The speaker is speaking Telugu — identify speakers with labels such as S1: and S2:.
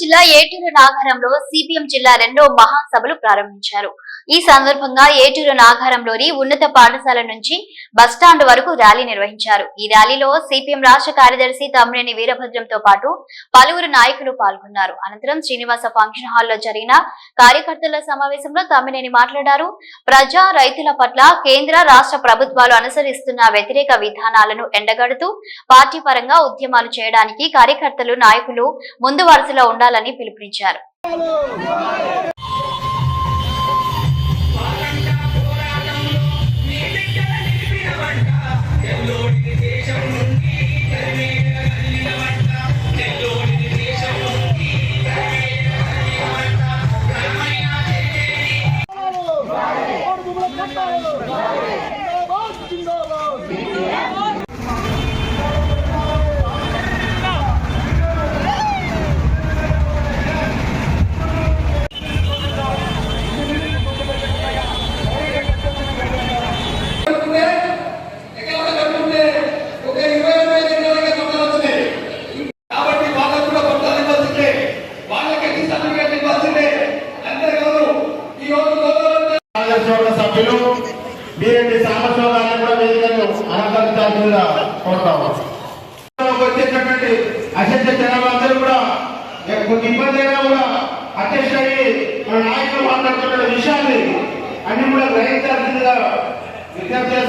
S1: జిల్లా ఏటూరు నాగారంలో సిపిఎం జిల్లా రెండో మహాసభలు ప్రారంభించారు. ఈ సందర్భంగా ఏటూరు నాగారంలోని ఉన్నత పాఠశాల నుంచి బస్టాండ్ వరకు ర్యాలీ నిర్వహించారు. ఈ ర్యాలీలో సిపిఎం రాష్ట్ర కార్యదర్శి తమ్మినేని వీరభద్రంతో పాటు పలువురు నాయకులు పాల్గొన్నారు. అనంతరం శ్రీనివాస ఫంక్షన్ హాల్లో జరిగిన కార్యకర్తల సమావేశంలో తమ్మినేని మాట్లాడారు. ప్రజా రైతుల పట్ల కేంద్ర రాష్ట్ర ప్రభుత్వాలు అనుసరిస్తున్న వ్యతిరేక విధానాలను ఎండగడుతూ పార్టీ పరంగా ఉద్యమాలు చేయడానికి కార్యకర్తలు నాయకులు ముందు వరుసలో ఉండాలని పిలుపునిచ్చారు.
S2: గవర్నమెంట్
S3: కార్యదర్శి సభ్యులు మీరెడ్డి సాంబశివరాన్ని కూడా వేదికను అలంకరించాల్సిందిగా కోరుతాము. వచ్చేటటువంటి అసెంబ్లీ జనాలందరూ కూడా కొన్ని ఇబ్బంది అయినా కూడా అధ్యక్ష అయ్యి మన నాయకులు మాట్లాడుతున్న విషయాన్ని అన్ని కూడా గ్రహించాల్సిందిగా విజ్ఞప్తి